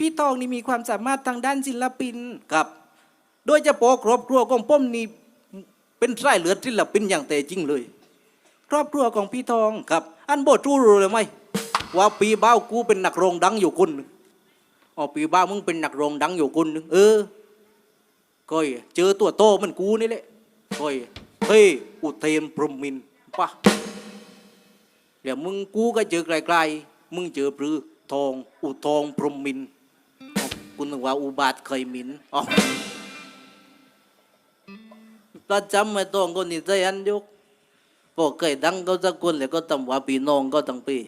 พี่ทองนี่มีความสามารถทางด้านศิลปินครับ โดยเฉพาะครอบครัวของผมนี่เป็นสายเลือดศิลปินอย่างแท้จริงเลย ครอบครัวของพี่ทองครับ อันโบจู้รู้เลยไหมว่าปีบ้ากูเป็นนักร้องดังอยู่คนนึงอ๋อปีบ้ามึงเป็นนักร้องดังอยู่คนหนึ่งเออก้อยเจอตัวโตมันกูนี่แหละก้อยเฮ้ยอุเทนพรหมินปะเดี๋ยวมึงกูก็เจอไกลๆมึงเจอปรือทองอุทองพรหมิน กูนึกว่าอุบาทเคยมินอ๋อประจำไม่ต้องคนนี้ใจอันยุกพอเคยดังก็สักคนเลยก็ตำว่าพี่น้องก็ตั้งปี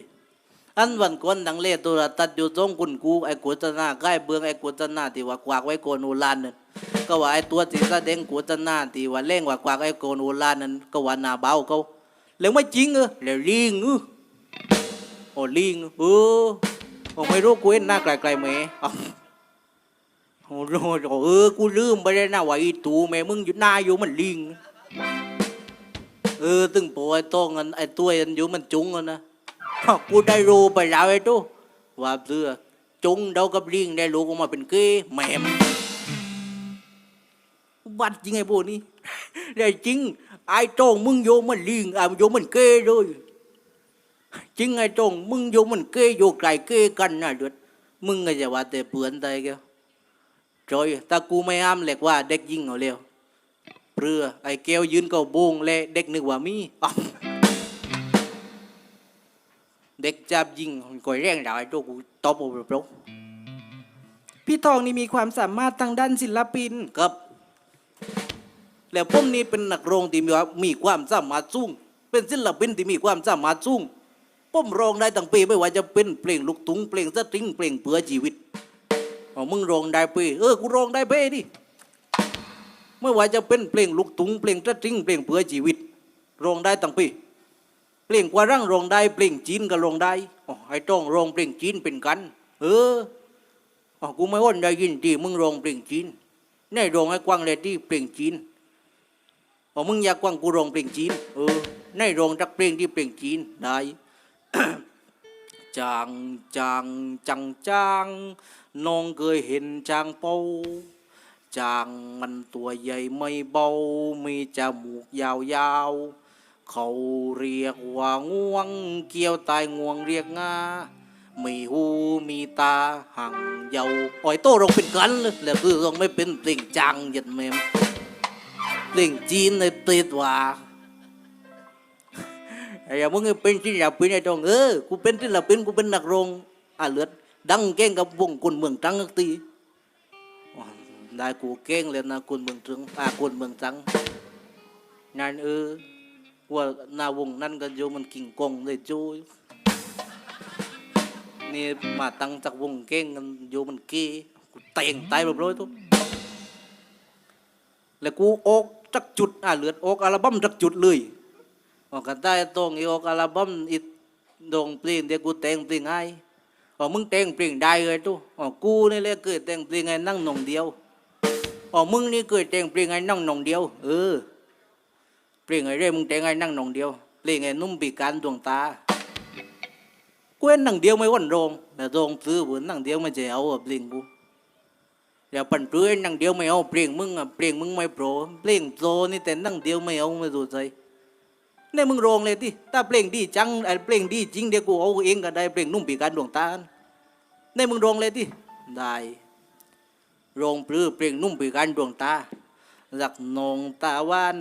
อันวันก่อนดังเล่ตัวตัดอยู่ตรงคุณกูไอ้กุศนาใกล้เบืองไอ้กุศนาที่ว่ากวากไว้โกนูลานนั่นก็ว่าไอ้ตัวที่แสดงกุศนาที่ว่าเล่งว่ากวากไอ้โกนูลานนั่นก็ว่านาเบาเขาแล้วไม่จริงเออแล้วลิงเออโอ้ลิงเออโอ้ไม่รู้กูเห็นหน้าไกลๆไหมอ้าว โอ้โหเออ กูลืมไปเลยนะว่าอีตูแม่มึงอยู่หน้าอยู่มันลิง เออตึงปไอ้โต้องอันไอ้ตัวอันอยู่มันจุงอะนะกูได้รู้ไปแล้วไอ้ตู้ว่าเสือจุงเดากับลิงได้รู้ออกมาเป็นเก้แหมมบัดจริงไอ้พวกนี้ได้จริง ไอ้โต้งมึงโยมันลิงอะโยมันเก้เลยจริงไอ้โต้งมึงโยมันเก้โยไกลเก้กันนะเดือดมึงก็จะว่าแต่เปลือนใจแก จอยถ้ากูไม่อ้ามเหล็กว่าเด็กยิงเอาเร็วเปลือไอ้แก้วยืนก็โบงและเด็กนึกว่ามีเด็กจับยิงก่อยแรงดาวไอ้ตัวกูตบเอาไปปลุกพี่ทองนี่มีความสามารถทางด้านศิลปินครับ แล้วผมนี่เป็นนักร้องที่มีมีความสามารถสูง เป็นศิลปินที่มีความสามารถสูงผมร้องได้ตั้งปีไม่ว่าจะเป็นเพลงลูกทุ่งเพลงสตริงเพลงเพื่อชีวิต อ๋อมึงร้องได้เป้เออกูร้องได้เป้ดิไม่ว่าจะเป็นเพลงลูกทุ่งเพลงสตริงเพลงเพื่อชีวิตร้องได้ตั้งปีเพลงกว่าร่างร้องได้เพลงจีนก็ร้องได้อ๋อไอ้ต้องร้องเพลงจีนเป็นกัน เอออ๋อกูไม่ว่าได้ยินที่มึงร้องเพลงจีนแน่ร้องให้กว้างเลยที่เพลงจีนอ๋อมึงอยากกว้างกูร้องเพลงจีนเออแน่ร้องจักเพลงที่เพลงจีนได้ จางจางจังจางน้องเคยเห็นจางเปาจางมันตัวใหญ่ไม่เบา มีจมูกยาวๆ เขาเรียกว่าง่วง เกี่ยวตายง่วงเรียกงามีหูมีตาหังเยาวอ่อยโตเราเป็นกันเลยแล้วคือเราไม่เป็นเพลงจังยันแมมเพลงจีนในติดว่า อ้อย่ามึงเป็นศิลปินไอ้ตองเออกูเป็นศิลปินกูเป็นนักร้องอะเลือดดังเก่งกับวงคนเมืองตังนักตีได้กูเก่งเลยนะคนเมืองตังอะคนเมืองตังนั่นเออว่าหน้าวงนั่นก็โยมันกิ่งกงเลยโจยนี่มาตั้งจากวงเก่งกันโยมันเก้กูเต่งตายแบบร้อยทุกแล้วกูออกจักจุดอะเหลือดออกอัลบั้มจักจุดเลย ออกกันได้ตรงอีออกอัลบั้มอีดงเพลงเดี๋ยวกูแต่งเพลงให้อ๋อมึงแต่งเพลงได้เลยทุอ๋อกูนี่แหละเคยแต่งเพลงให้นั่งหนองเดียวอ๋อมึงนี่เคยแต่งเพลงให้นั่งหนองเดียวเออเพลงไอ้เร่มึงแต่งไอ้นั่งหนองเดียวเพลงไอ้นุ่มปีการดวงตากูเห็นหนังเดียวไม่วันรงแต่รงซื้อเหมือนหนังเดียวไม่จะเอาอะเพลงกูอย่าปั่นเปลือยหนังเดียวไม่เอาเพลงมึงอะเพลงมึงไม่โปรเพลงโปรนี่แต่หนังเดียวไม่เอาไม่รู้ใจ เนี่มึงโรงเลยที่ถ้าเพลงดีจังไอ้เพลงดีจริงเดี๋ยวกูเอาเองก็ได้เพลงนุ่มปีการดวงตาเนี่ยมึงโรงเลยที่ได้โรงปลื้อเพลงนุ่มปีการดวงตารักนองตาวัน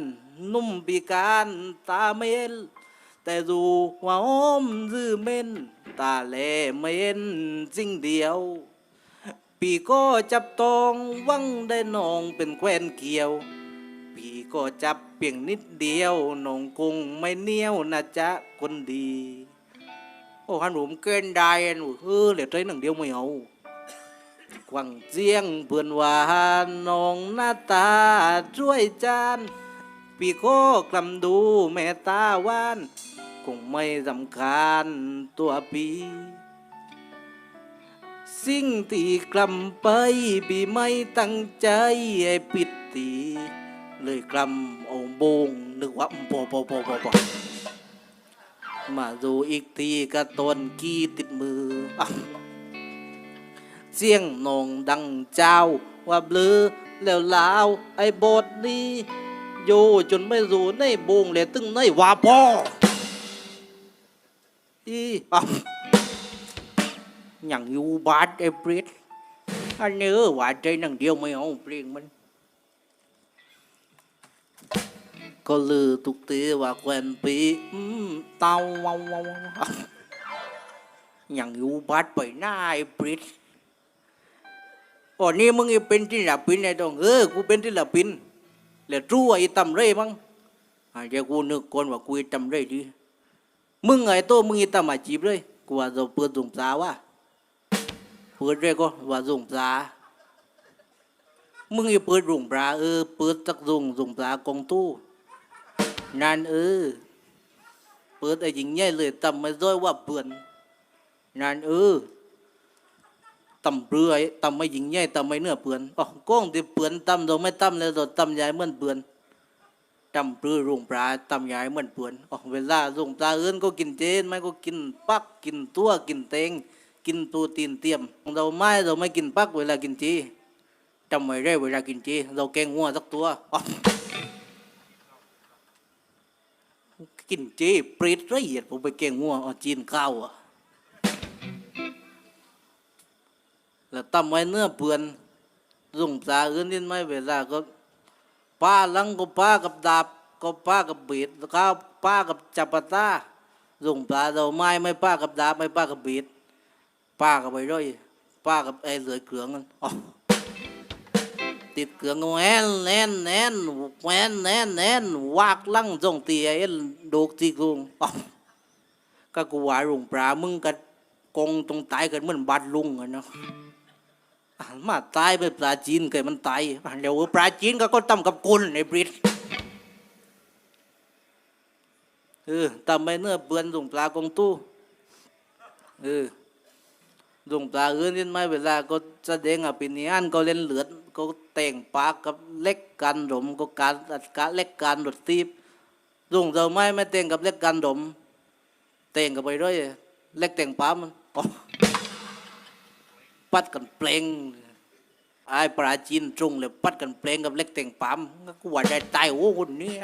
นุ่มปีการตาเมลแต่ดูว่าอ้อมซื่อเม่นตาแลเม่นสิ่งเดียว ปีก็จับตองวังได้นองเป็นแควนเกี่ยว ปีก็จับ พียงนิดเดียวนองคงไม่เนี้ยวนะจ๊ะคนดี โอ้ฮันหุมเกินได้หนูเออเหลือใจหนังเดียวไม่เอากวางเจียงเพื่อนว่าน้องหน้าตาช่วยจานปีโคกลำดูแม่ตาวานคงไม่สำคัญตัวปีสิ่งที่กลำไปปีไม่ตั้งใจไอ้ปิดตีเลยกลำ บงนึกว่าอืมพอพอพอพอพอมาดูอีกทีก็ตนกี้ติดมือเสียงนองดังเจ้าว่าเบลือแล้วลาวไอ้บทนี้โยจนไม่รู้ในบงเลยตึงในว่าพ่ออีอะอย่างอยู่บาดไอ้เปรตอันนี้อว่าใจนั่งเดียวไม่เอาเพลงมัน ก็ลือทุกทีว่าแควนปีอืมเตาเวาเวาวาอย่างอยู่บัดไปหน้าไอ้ปริตโอ้นี่มึงอ้เป็นศิลปินไอ้ตองเออกูเป็นศิลปินแล้วรู้ว่าไอ้ตำไรมั้งอาเดี๋ยวกูนึกก่อนว่ากูไอ้ตำไรดีมึงไอ้โตมึงไอ้ตำอาจีบเลยกูว่าจะเปิดส่งปลาว่าเปิดเลยก็ว่าส่งปลามึงไอ้เปิดส่งปลาเออเปิดสักส่งส่งปลากองตู้ นั่นเออเปิดไอ้หญิงใหญ่เลยตำไม่ด้อยว่าเปื่อนนั่นเออตำเปลือยตำไม่หญิงใหญ่ตำไม่เนื้อเปือนอ๋อก้องที่เปือนตำเราไม่ตำเลยเราตำใหญ่เหมือนเปื่อนตำเปลือรุงปลาตำใหญ่เหมือนเปือนอ๋อเวลารุงปลาเอินก็กินเจนไม่ก็กินปักกินตัวกินเตงกินโปรตีนเตียม เราไม่เราไม่กินปักเวลากินเจจำไม่ได้เวลากินเจเราแกงหัวสักตัว กินเจปรตละเอียดผมไปเก่งงัวเอาจีนข้าวอะแล้วตำไว้เนื้อเปือนส่งปลาอื่นนิดไม่เวลาก็ป้าลังก็ป้ากับดาบก็ป้ากับบีดแล้วก็ป้ากับจับปะตาส่งปลาเราไม้ไม่ป้ากับดาบไม่ป้ากับบีดป้ากับไปด้วยป้ากับไอ้เหลือเกลืองกันอ๋อ ติดเครื่องแน่นแน่นแน่นแน่นแน่นแน่นวากลั่งจงเตียเอ็นโดกจีกุงก็กูว่าลุงปลามึงกับกงตรงตายกันเหมือนบาดลุงอะเนาะมาตายไปปลาจีนเกิดมันตายเดี๋ยวปลาจีนก็ก็ตำกับกุลในบริตเออตำไปเนื้อเปือนลุงปลากงตู้เออ ดวงปลาอื่นนี่ไม่เวลาก็แสดงอภินิหารก็เล่นเหลือดก็แต่งปากกับเล็กกันดมก็การอัดกะเล็กการดดตีบดวงเราไม่ไม่แต่งกับเล็กการดมแต่งกับไปด้วยเล็กแต่งปามันปัดกันเปลงไอ้ปลาจีนตรงเลยปัดกันเปลงกับเล็กแต่งปามก็ว่าได้ตายโอ้คนนี้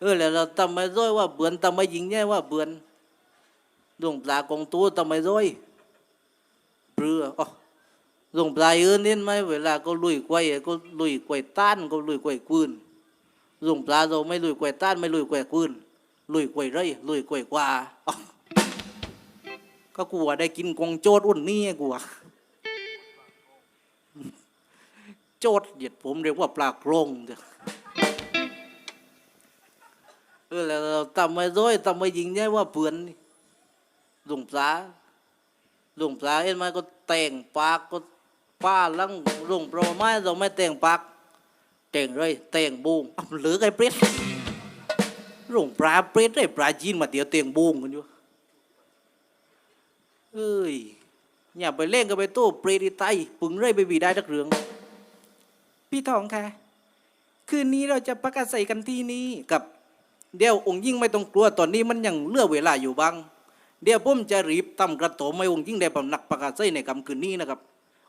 เออแล้วเราทำไมด้วยว่าเบือนทำไมยิงแย่ว่าเบือนดวงปลากองตัวทำไมด้วย เปลืออ๋อลงปลายอื่นนี่ไหมเวลาก็ลุยกวยก็ลุยกวยต้านก็ลุยกวยกืนลงปลาเราไม่ลุยกวยต้านไม่ลุยกวยกืนลุยกวยไรลุยกวยกว่าก็กลัวได้กินกองโจดอ้วนนี่กลัวโจดเหยียดผมเรียกว่าปลากรงเถอะเออแล้วทำไม่ร้อยทำไมยิงได้ว่าเปือนลงปลา ลุงปลาเอ็นมาก็แต่งปากก็ป้าลังลุงโปรไม้เราไม่แต่งปากแต่งเลยแต่งบูงอ้าเหลือไอ้เปรตลุงปลาเปรตไอ้ปลาจีนมาเดี๋ยวแต่งบูงกันอยู่เอ้ยอย่าไปเล่นกันไปตู้เปรตอีไตปึงเรื่อยไปบีได้ทักเรื่อง พี่ทองคะคืนนี้เราจะประกาศใส่กันที่นี่กับ เดี๋ยวองค์ยิ่งไม่ต้องกลัวตอนนี้มันยังเลือเวลาอยู่บ้าง เดี๋ยวผมจะรีบตำกระโถมให้องค์ยิ่งได้บำนักประกาศใส่ในคำคืนนี้นะครับ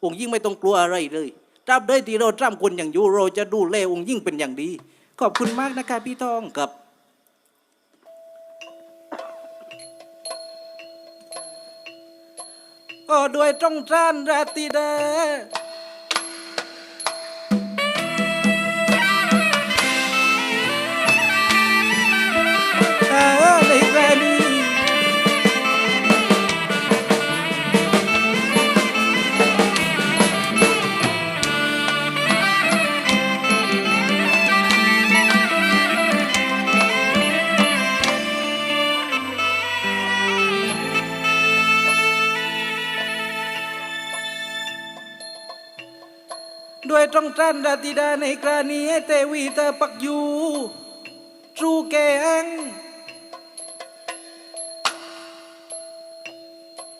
องค์ยิ่งไม่ต้องกลัวอะไรเลยตราบใดที่เราตรามคนอย่างอยู่เราจะดูแลองค์ยิ่งเป็นอย่างดี ขอบคุณมากนะคะพี่ทองกับก็ด้วยตรงจานราตีเด ด้วยตรงจันราติดาในกรานีเตวีเธอปักอยู่รูแกง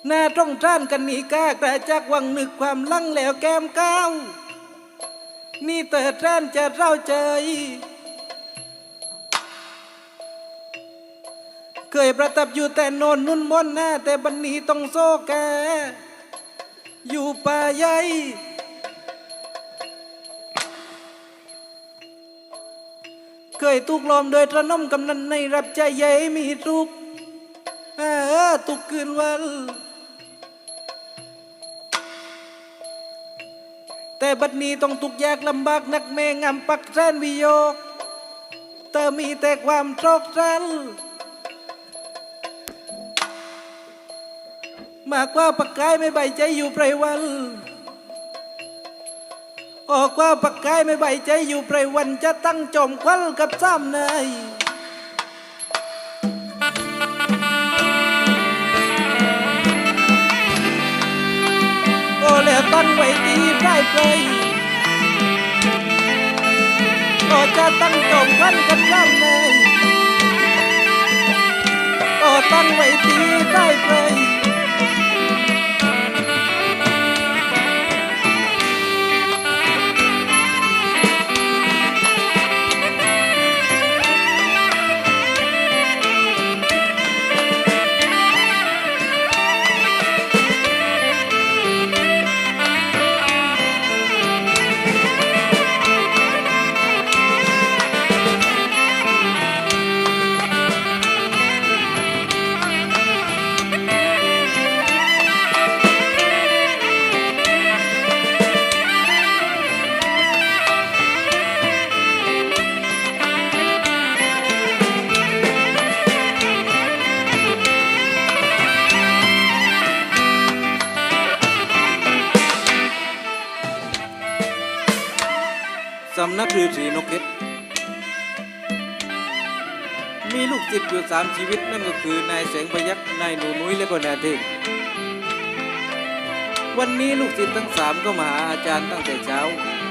หน้าตรงจ้นกันนีก้ากระจักวังนึกความลังแล้วแก้มก้าวนี่เติดจ้านจะเล่าใจ เคยประทับอยู่แต่โนนนุ่นบนหน้าแต่บันนี้ต้องโซแก อยู่ป่าใหญ่ เคยตุกลอมโดยตระนมกำนันในรับใจใหญ่มีทุกข์เออตุกคืนวันแต่บัดนี้ต้องทุกยากลำบากนักแม่งามปักแสนวิโยกเธอมีแต่ความโชคชันมากกว่าปักกายไม่ใบใจอยู่ไพรวัน ออกว่าปักกายไม่ใบใจอยู่ไพรวันจะตั้งจมควัลกับซ้ำนยโอ้แล้วตั้งไว้ดีได้เปลยก็จะตั้งจมควัลกับซ้ำนยโอ้ตั้งไว้ดีได้เปลย จิตอยู่สามชีวิตนั่นก็คือนายแสงพยักษ์นายหนูนุ้ยและก็นายเทพวันนี้ลูกศิษย์ทั้งสามก็มาหาอาจารย์ตั้งแต่เช้า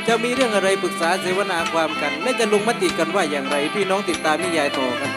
จะมีเรื่องอะไรปรึกษาเสวนาความกัน และจะลงมติกันว่าอย่างไรพี่น้องติดตามนิยายต่อกัน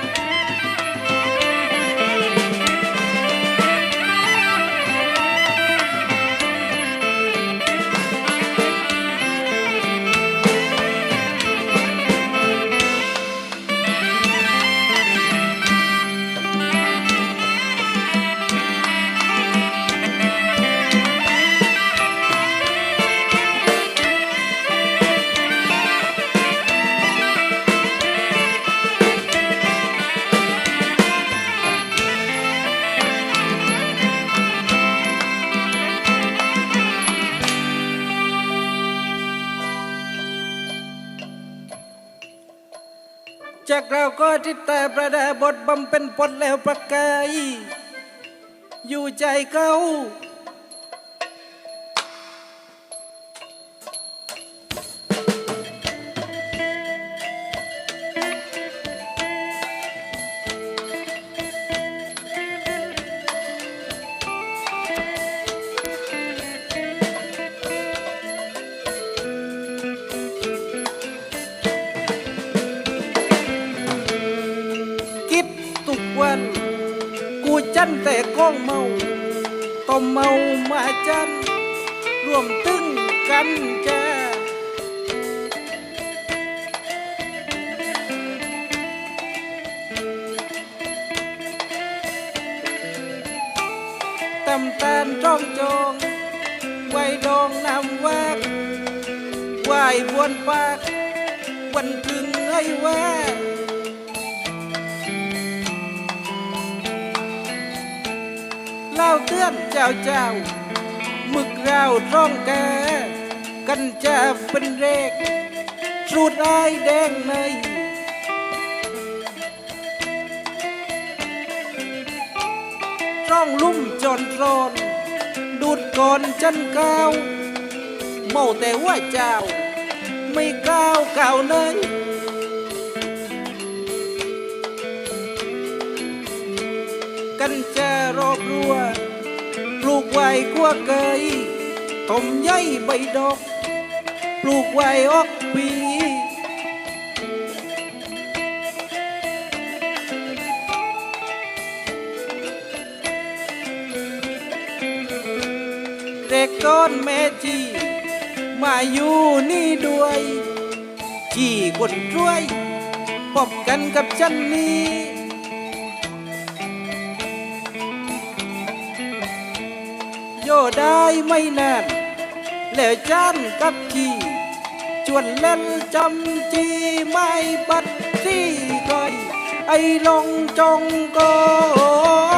จากเราก็ทิตแต่ประดาบทบำเป็นปดแล้วประกาย อยู่ใจเขา วมตึงกันจ้าตำตาลจ้องจองไว้ดองนำวากไหวบวนปากวันพึงให้แว่าเล่าเตือนเจ้าเจ้าหมึ กเราร้องแกกันจะเป็นเรกสูดไอ้แดงในร้องลุ่มจอนรอน ดูดก่อนจันก้าวเมาแต่ว่าเจ้า ไม่ก้าวก่าวเลยกันจะรอบรัว ปลูกไว้กัวเกย ต้มใยใบดอก ปลูกไว้ออกปีเด็กก้นแม่จีมาอยู่นี่ด้วย จีคนช่วยพบกันกับฉันนี้ ยได้ไม่แน่นแล้วจานกับจีชวนเล่นจำจีไม่บัดที่ก้อยไอ้ลงจงกโอ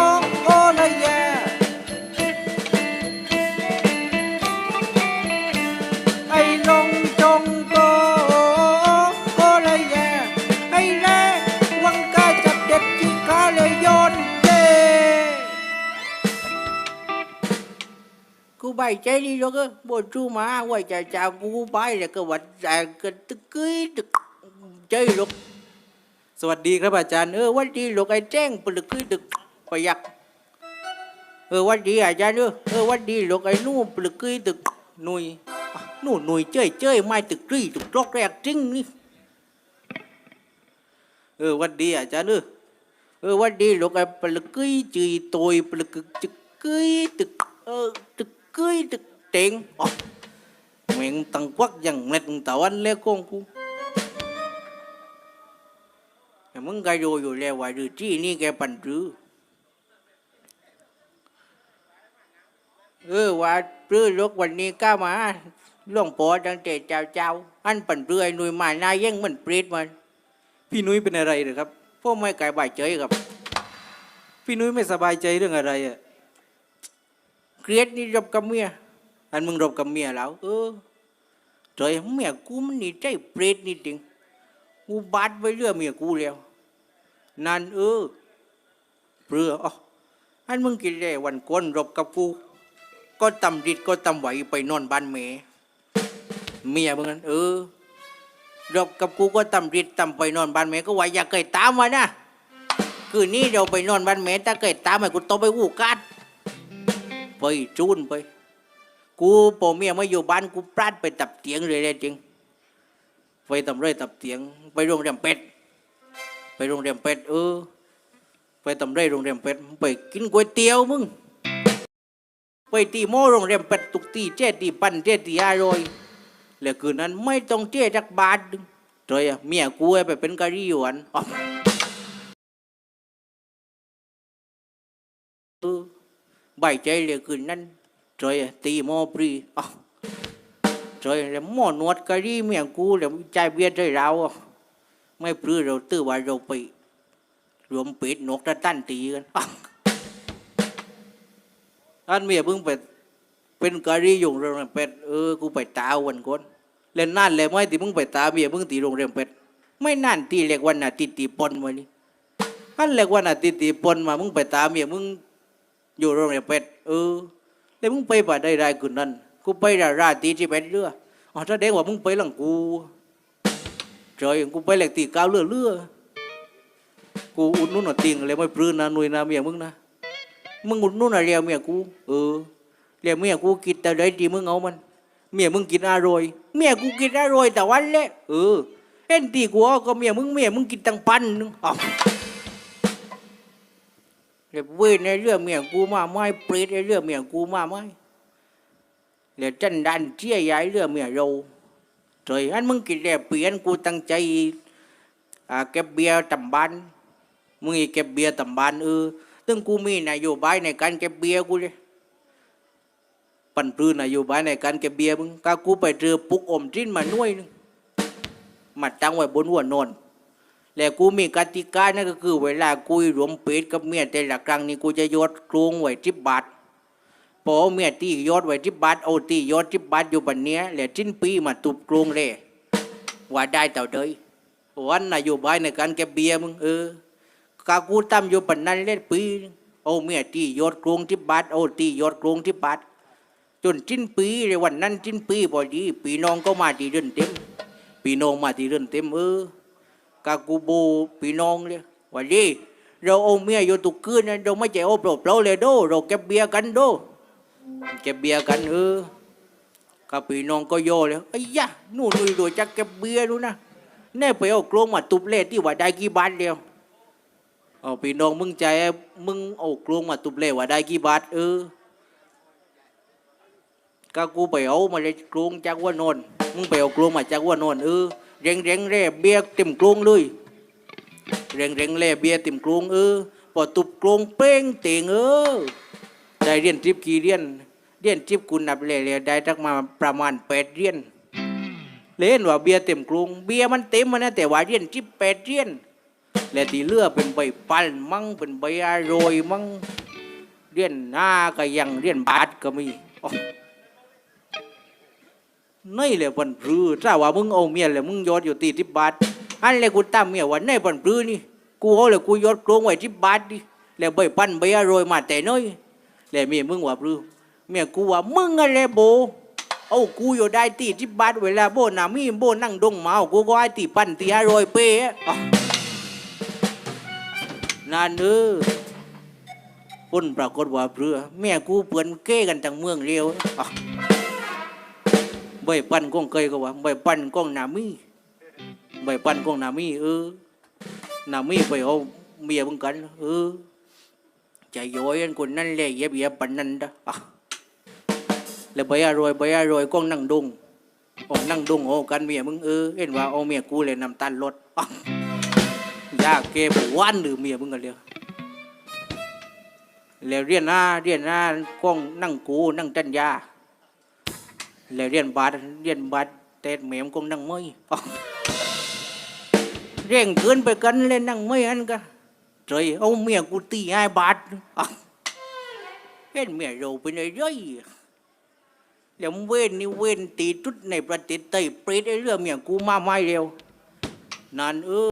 ใบใจดีแล้วก็บนจูมาไว้ใจจากูไปแล้วก็วัดใจก็ตึกกึยตึกใจลูกสวัสดีครับอาจารย์เออวันดีลูกไอ้แจ้งปลึกกึยตึกไปยักเออวันดีอาจารย์เออเออวันดีลูกไอ้นู่ปลึกกึยตึกหนุยนู่นหนุยเจ้ยเจ้ยไม่ตึกกึยตึกรอกแรกจริงนี่เออวันดีอาจารย์เออเออวันดีลูกไอ้ปลึกกึยจีตอยปลึกกึยตึกกึยตึก กกึยตึกเต็งอ๋อแม่งตังควักย่างเล็ดตะวันเล็กของกูแต่มึงก็รู้อยู่แล้วว่าดื้อที่นี่แกปั่นรื้อเออว่าปลื้อลกวันนี้ก้ามาล่วงปอตั้งแต่เจ้าเจ้าอันปั่นเรือไอ้หนุ่ยมานายแยังมันเปรตมัน พี่นุ้ยเป็นอะไรเหรอครับพวกไม่ไก่บายเจยกับ พี่นุ้ยไม่สบายใจเรื่องอะไรอะ เกลียดนี่รบกับเมียอันมึงรบกับเมียแล้ว เออใจเมียกูมันนี่ใจเปรตนี่จริงกูบาดไวเรื่องเมียกูแล้ว นั่นเออเปลืออ๋ออันมึงกินได้วันก่อนรบกับกู ก็ตำดิดก็ตำไหวไปนอนบ้านเมเมียมึงนั้นเออรบกับกูก็ตำดิดตำไปนอนบ้านเมก็ว่าอย่าเคยตามมานะ คืนนี้เราไปนอนบ้านเมถ้าเคยตามมากูโตไปวูกัด ไปจูนไป กูปอเมียไม่อยู่บ้านกูปราดไปตับเตียงเลยเลยจริง ไปทำไรตับเตียง ไปโรงแรมเป็ด ไปโรงแรมเป็ดเออ ไปทำไรโรงแรมเป็ดไปกินก๋วยเตี๋ยวมึง ไปตีโมโรงแรมเป็ดตุกตีเจ๊ตีปันเจ๊ตีอร่อยแล้วคืนนั้นไม่ต้องเจ๊จักบาทเจอยอะเมียกูไปเป็นกะรี่หยวนอ๋อเออ ใบใจเลยคืนนั้นจอยตีโมปรีอ๋อเจอยแล้วหมอนวดกะรี่เมียงกูแล้วใจเบียร์ใจเราไม่ปลื้เราตื้อว่าเราไป รวมเป็ดนกตะตั้นตีกันอันเมียเพิ่งไปเป็นกะรี่ยู่โรงแรมเป็ดเออกูไปตาวันก่อนเล่นนั่นเลยไหมที่มึงไปตาเมียมึงตีโรงแรมเป็ดไม่นั่นตีเรียกวันอาทิตย์ตีปนมานี่อันเรียกวันอาทิตย์ตีปนมามึงไปตาเมียมึง อยู่โรงแรมเป็ดเออแล้วมึงไปป่าได้ไรคืนนั้นกูไปราราตีที่เป็ดเรืออ๋อถ้าเด็กว่ามึงไปหลังกูเจอยกูไปแหลกตีก้าวเรือเรือกูอุดนุ่นหนอติงเลยไม่ปลื้นนะนุยนะเมียมึงนะมึงอุดนู่นอะไรเมียกูเออเรียเมียกูกินแต่ได้ดีมึงเอามัน เมียมึงกินอร่อย เมียกูกินอร่อยแต่วันแหละเออเอ็นตีกูเอาก็เมียมึงเมียมึงกินตั้งปันนึงอ๋อ เรียเว้ยในเรื่องเมียกูมาไม่เปรตในเรื่องเมียกูมาไม่เรียกจันดันเชี่ยย้ายเรื่องเมียเรา trời anh มึงกินแล้วเปลี่ยนกูตั้งใจเก็บเบียร์ตำบ้านมึงอีกเก็บเบียร์ตำบ้านเออตึงกูมีนโยบายในการเก็บเบียร์กูเลยปันปรื้นโยบายในการเก็บเบียร์มึงกากูไปเจอปุ๊กอมจิ้นมาหน่วยนึงมาตั้งไว้บนหัวนอน แล้วกูมีกติกานั่นก็คือเวลากูรวมเป็ดกับเมียแต่ละครั้งนี่กูจะยอดกรุงไว้ทิบบาทพอเมียตียอดไว้ทิบบาทเอาตียอดทิบบาทอยู่บันเนี้ยแล้วจิ้นปีมาตุบกรุงเลยว่าได้เต่าเดยวันนโยบายในการเก็บเบียร์มึงเออกากูตั้มอยู่ปันนั้นเล่นปีโอเมียตียอดกรุงที่บาทโอตียอดกรุงที่บาทจนจิ้นปีเลยวันนั้นจิ้นปีพอดีปีน้องก็มาตีเรือนเต็มปีน้องมาตีเรือนเต็มเออ กากูโบปีน้องเลยวันนี้เราเอาเมียอยู่ตุกคืนนะเราไม่ใช่เอาเปล่าเลยโดเราเก็บเบียร์กันโดเก็บเบียร์กันเออกาปีน้องก็โยเลยไอ้ยะนู่นนู่นดูจะเก็บเบียร์ดูนะแน่ไปเอากรงมาตุบเล่ที่ว่าได้กี่บาทเดียวเอาพี่น้องมึงใจมึงเอากลวงมาตุบเล่ว่าได้กี่บาทเออก็กูไปเอามาเลยกลวงจากว่านนมึงไปเอากลวงมาจากว่านนเออ เร่งเร่งเร่เบียร์เต็มกลวงเลยเร่งเร่งเร่เบียร์เต็มกลวงเออพอตุบกลวงเป้งเตียงเออได้เรียนทริปกี่เรียนเรียนจิบกูนับเลยเลยได้จักมาประมาณแปดเรียญเล่นว่าเบียร์เต็มกรุงเบียร์มันเต็มมันนะแต่ว่าเรียญจิบแปดเรียญและที่เลือเป็นใบปันมั่งเป็นใบอารอยมั่งเรียญหน้าก็ยังเรียญบาทก็มีอ๋อ นี่แหละปันปรือถ้าว่ามึงเอาเมียเลยมึงยอดอยู่ตีทิบบาทอันเลยกูตามเมียวันไหนปันปรือนี่กูเอาเลยกูยอดกงไว้ทิบบาทดิแล้วใบปันใบอารอยมาแต่น้อยแล้วเมียมึงว่าปรือเมียกูว่ามึงอะไรโบเอากูอยู่ได้ตีที่บ้านเวลาโบนามีโบนั่งดงเมากูก็ให้ตีปันตีอร่อยเป๊ะนั่นเออพ้นปรากฏว่าเรือแม่กูเปือนเก้กันทั้งเมืองเรียวอะ ใบปันกองเคยก็ว่าใบปันกองนามีใบปันกองนามีเออนามีไปเอาเมียมึงกันเออใจย้อยอันคนนั่นแหละเย็บเย็บปันนั่นดะอะแล้วใบอร่อยใบอร่อยก้องนั่งดงโอ้นั่งดงโอ้กันเมียมึงเออเห็นว่าเอาเมียกูเลยนำตันรถยากเก็บวันหรือเมียมึงกันเลยแล้วเรียนหน้าเรียนหน้าก้องนั่งกูนั่งจันยา แล้วเรียนบาทเรียนบาทเตะเหมียมกงนั่งเมยเร่งเกินไปกันเลยนั่งเมยอันกัน trời ông mẹ của tì hai bát à, cái mẹ rồi bên này rơi แล้วเว้นนี่เว้นตีจุดในประเทศไทยเปรตไอ้เรื่องเมียกูมาไม่เร็วนั่นเออ